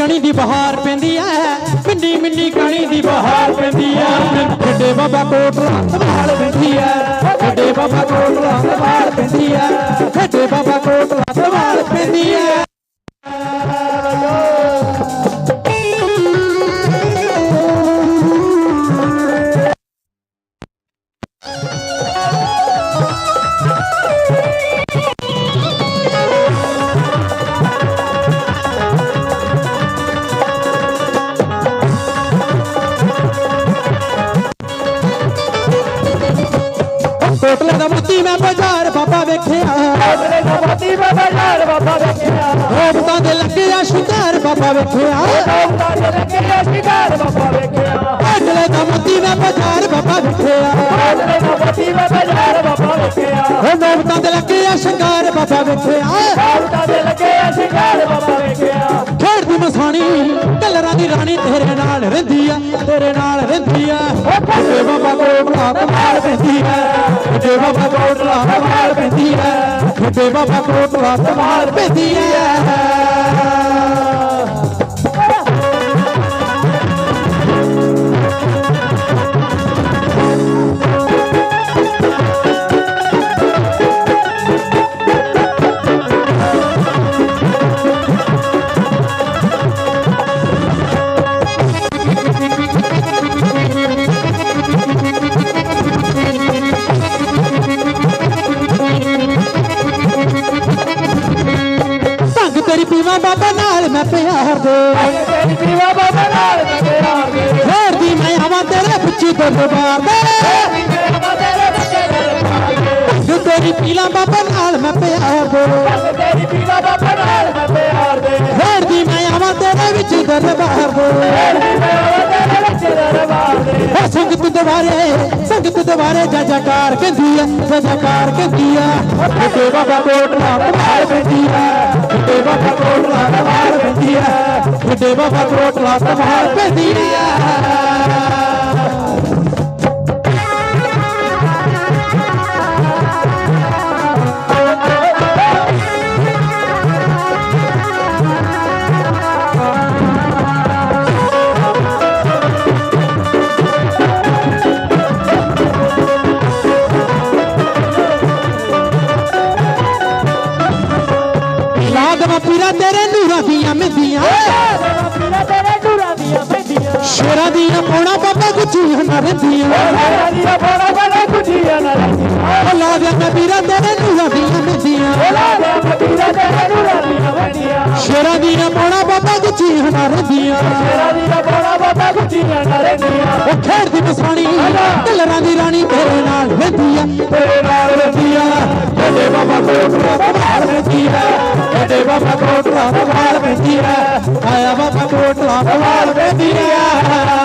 ਕਣੀ ਦੀ ਬਹਾਰ ਪੈਂਦੀ ਐ। ਮਿੰਨੀ ਮਿੰਨੀ ਕਣੀ ਦੀ ਬਹਾਰ ਪੈਂਦੀ ਐ। ਛੱਡੇ ਬਾਬਾ ਕੋਟਲਾ ਸੰਭਾਲ ਪੈਂਦੀ ਐ। ਛੱਡੇ ਬਾਬਾ ਕੋਟਲਾ ਸੰਭਾਲ ਪੈਂਦੀ ਐ। ਛੱਡੇ ਬਾਬਾ ਕੋਟਲਾ ਸੰਭਾਲ ਪੈਂਦੀ ਐ। ਕੋਟਲੇ ਦਾ ਮੋਤੀ ਮੈਂ ਬਾਜ਼ਾਰ ਬਾਬਾ ਵੇਖਿਆ। ਕੋਟਲੇ ਦਾ ਮੋਤੀ ਬਾਬਾ ਯਾਰ ਬਾਬਾ ਵੇਖਿਆ। ਰੋਬਤਾਂ ਦੇ ਲੱਗੇ ਆ ਸ਼ਿੰਗਾਰ ਬਾਬਾ ਵੇਖਿਆ। ਕੋਟਲਾ ਦੇ ਲੱਗੇ ਸ਼ਿਕਾਰ ਬਾਬਾ ਵੇਖਿਆ। ਕੋਟਲੇ ਦਾ ਮੋਤੀ ਮੈਂ ਬਾਜ਼ਾਰ ਬਾਬਾ ਵੇਖਿਆ। ਕੋਟਲੇ ਦਾ ਮੋਤੀ ਬਾਬਾ ਯਾਰ ਬਾਬਾ ਵੇਖਿਆ। ਰੋਬਤਾਂ ਦੇ ਲੱਗੇ ਆ ਸ਼ਿੰਗਾਰ ਬਾਬਾ ਵੇਖਿਆ। ਦੇ ਲੱਗੇ ਸ਼ਿਕਾਰ ਬਾਬਾ ਵੇਖਿਆ। ਖੇਡਦੀ ਮਸਾਣੀ ਕਲਰਾਂ ਦੀ ਰਾਣੀ ਤੇਰੇ ਨਾਲ ਰਹਿੰਦੀ ਆ ਤੇਰੇ ਨਾਲ ਰਹਿੰਦੀ ਆ। ਏ ਬਾਬਾ ਕੋਟਲਾ ਕਮਾਲ ਪੈਂਦੀ ਆ। ਏ ਬਾਬਾ ਕੋਟਲਾ ਕਮਾਲ ਪੈਂਦੀ ਆ ਏ ਬਾਬਾ ਕੋਟਲਾ ਕਮਾਲ ਪੈਂਦੀ ਆ ਤੇਰੀ ਪੀਵਾ ਬਾਬਾ ਨਾਲ ਮੈਂ ਪਿਆਰ ਦੇ ਫੇਰਦੀ ਮੈਂ ਆਵਾਂ ਤੇਰੇ ਪਿੱਛੇ ਦਰਬਾਰ ਦੇ ਤੇਰੀ ਮੇਰਾ ਤੇਰੇ ਬੱਚੇ ਦਰਬਾਰ ਦੇ ਜੋ ਤੇਰੀ ਪੀਲਾ ਬਾਬਾ ਨਾਲ ਮੈਂ ਪਿਆਰ ਦੇ ਤੇਰੀ ਪੀਵਾ ਬਾਬਾ ਨਾਲ ਮੈਂ ਪਿਆਰ ਦੇ ਫੇਰਦੀ ਮੈਂ ਆਵਾਂ ਤੇਰੇ ਵਿੱਚ ਦਰਬਾਰ ਦੇ ਤੇਰੀ ਮੇਰਾ ਤੇਰੇ ਬੱਚੇ ਦਰਬਾਰ ਦੇ ਓ ਸੰਗਤ ਦੁਆਰੇ ਆ ਤੇ ਬਾਬਾ ਕੋਟਲਾ ਕਮਾਲ ਪੈਂਦੀ ਲਾਗਵਾ ਪੀਰਾ ਤੇਰੇ ਨੂਰਾਂ ਦੀਆਂ ਮਹਿੰਦੀਆਂ ਪੀਰਾ ਤੇਰੇ ਡੂਰਾ ਦੀਆਂ ਬੈਠੀਆਂ ਸ਼ੇਰਾਂ ਦੀਆਂ ਪੌਣਾ ਬਾਬਾ ਗੁੱਚੀਆਂ ਨਾ ਰਹਿੰਦੀਆਂ। ਤੇਰਾ ਦੀਆਂ ਬੜਾ ਬੜਾ ਕੁਝੀਆਂ ਨਾ ਰਹਿੰਦੀਆਂ। ਓ ਲਾਗਵਾ ਮੈਂ ਪੀਰਾ ਤੇਰੇ ਨੂਰਾਂ ਦੀਆਂ ਮਹਿੰਦੀਆਂ ਲਾ ਦੇ ਪੀਰਾ ਤੇਰੇ ਡੂਰਾ ਦੀਆਂ ਬੈਠੀਆਂ ਸ਼ੇਰਾਂ ਦੀਆਂ ਪੌਣਾ ਬਾਬਾ ਗੁੱਚੀਆਂ ਨਾ ਰਹਿੰਦੀਆਂ। ਤੇਰਾ ਦੀਆਂ ਬੜਾ ਬੜਾ ਕੁਝੀਆਂ ਨਾ ਰਹਿੰਦੀਆਂ। ਉਹ ਖੇਡਦੀ ਮਸਾਣੀ ਕਲਰਾਂ ਦੀ ਰਾਣੀ ਤੇਰੇ ਨਾਲ ਰਹਿੰਦੀ ਆ ਤੇਰੇ ਨਾਲ ਰਹਿੰਦੀ ਆ ਕਹਿੰਦੇ ਬਾਬਾ ਕੋਟਲਾ ਕਮਾਲ ਰਹਿੰਦੀ ਆ ਬਾਬਾ ਕੋਟਲਾ ਕਮਾਲ ਰਹਿੰਦੀ ਆ ਆਇਆ ਬਾਬਾ ਕੋਟਲਾ ਕਮਾਲ ਰਹਿੰਦੀ ਆ